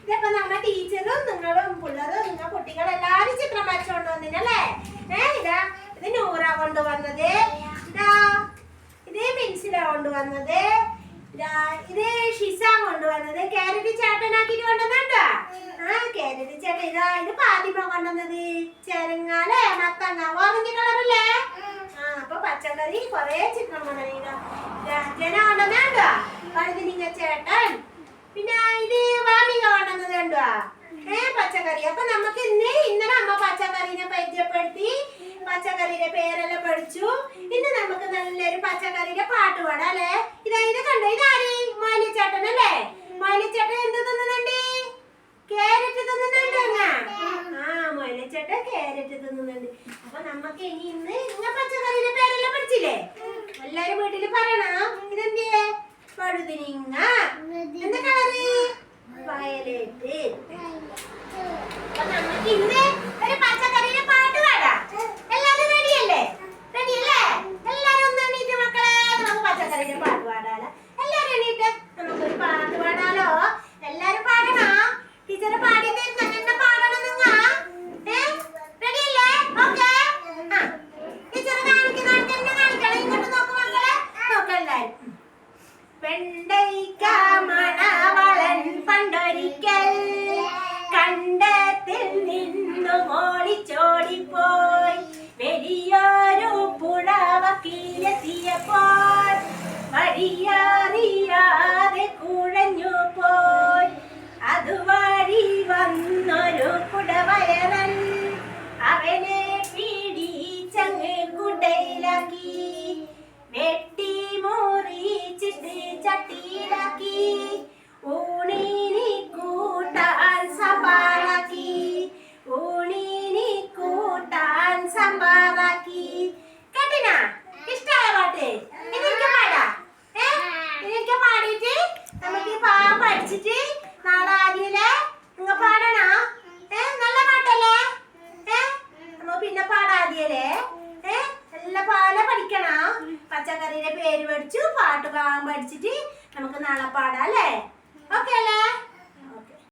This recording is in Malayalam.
ഇതിപ്പോ നമ്മ ടീച്ചറും നിങ്ങളും പിള്ളേരും നിങ്ങൾ കുട്ടികളെല്ലാരും ചിത്രം വരച്ചോണ്ട് കൊണ്ടുവന്നിനല്ലേ ഏ ഇതാ ഇത് നൂറ കൊണ്ടുവന്നത് ഇതാ ഇതേ പെൻസിലാ കൊണ്ടുവന്നത് ഇത് ഷിസ കൊണ്ടുവന്നത് കാരറ്റ് ചേട്ടനാക്കിട്ട് കൊണ്ടുവന്നുണ്ടോ ആ കാരറ്റ് ചേട്ടൻ ഇതാ ഇത് പാതിമ കൊണ്ടുവന്നത്. ചെരങ്ങാല മത്തങ്ങ ഓറഞ്ച് കളറല്ലേ ആ അപ്പൊ പച്ചക്കറി കൊറേ ചിത്രം കൊണ്ടുവന്നിട്ടോ ജന കൊണ്ടുവന്നുണ്ടോ വഴുതിനിങ്ങ ചേട്ടൻ. പിന്നെ ഇത് വാമിക കൊണ്ടുവന്നത് കണ്ടു ഏ പച്ചക്കറി. അപ്പൊ നമുക്ക് ഇന്ന് ഇന്നലെ അമ്മ പച്ചക്കറിനെ പരിചയപ്പെടുത്തി. പച്ചക്കറിയുടെ പേരെല്ലാം പഠിച്ചു. ഇന്ന് നമുക്ക് നല്ലൊരു പച്ചക്കറിയുടെ പാട്ട് പാടാം അല്ലേ? ഇതാ ഇത് കണ്ടോ? ഇതാര്? മോലിച്ചേട്ടൻ അല്ലേ? മോലിച്ചേട്ടൻ എന്ത് തിന്നുന്നുണ്ട്? കാരറ്റ് തിന്നുന്നുണ്ട് ആ മാലിച്ചേട്ടൻ കാരറ്റ് തിന്നുന്നുണ്ട്. അപ്പൊ നമുക്ക് ഇനി ഇന്ന് ഇന്ന പച്ചക്കറിയുടെ പേരെല്ലാം പഠിച്ചില്ലേ? എല്ലാരും വീട്ടിൽ പറയണം. ഇതെന്തിയേ పడుదినింగా ఎంత కలర్ వయలెట్ പുഴവക്കിലെത്തിയപ്പോൾ വഴിയറിയാതെ കുഴഞ്ഞു പോയി. അതുവഴി വന്നൊരു കുടവയറൻ അവനെ പിടിച്ചങ്ങ് കുടയിലാക്കി. വെട്ടി മുറിച്ചിട്ട് ചട്ടിയിലാക്കി. ഊണിനി കൂട്ടാൻ സമ്പാറാക്കി. ഊണിനി കേട്ടിനാ ഇഷ്ടായ പാട്ട് ഇതെനിക്ക് പാടാ ഏ പാടിയിട്ട് നമുക്ക് ഈ പാവം പഠിച്ചിട്ട് നാളെ ആദ്യല്ലേ? നിങ്ങ പാടണോ? ഏ നല്ല പാട്ടല്ലേ? ഏ നമ്മ പിന്നെ പാടാദ്യല്ലേ ഏ എല്ലാ പാല പഠിക്കണോ. പച്ചക്കറിയുടെ പേര് പഠിച്ചു പാട്ട് പാകാൻ പഠിച്ചിട്ട് നമുക്ക് നാളെ പാടാം അല്ലേ? ഓക്കെ അല്ലേ?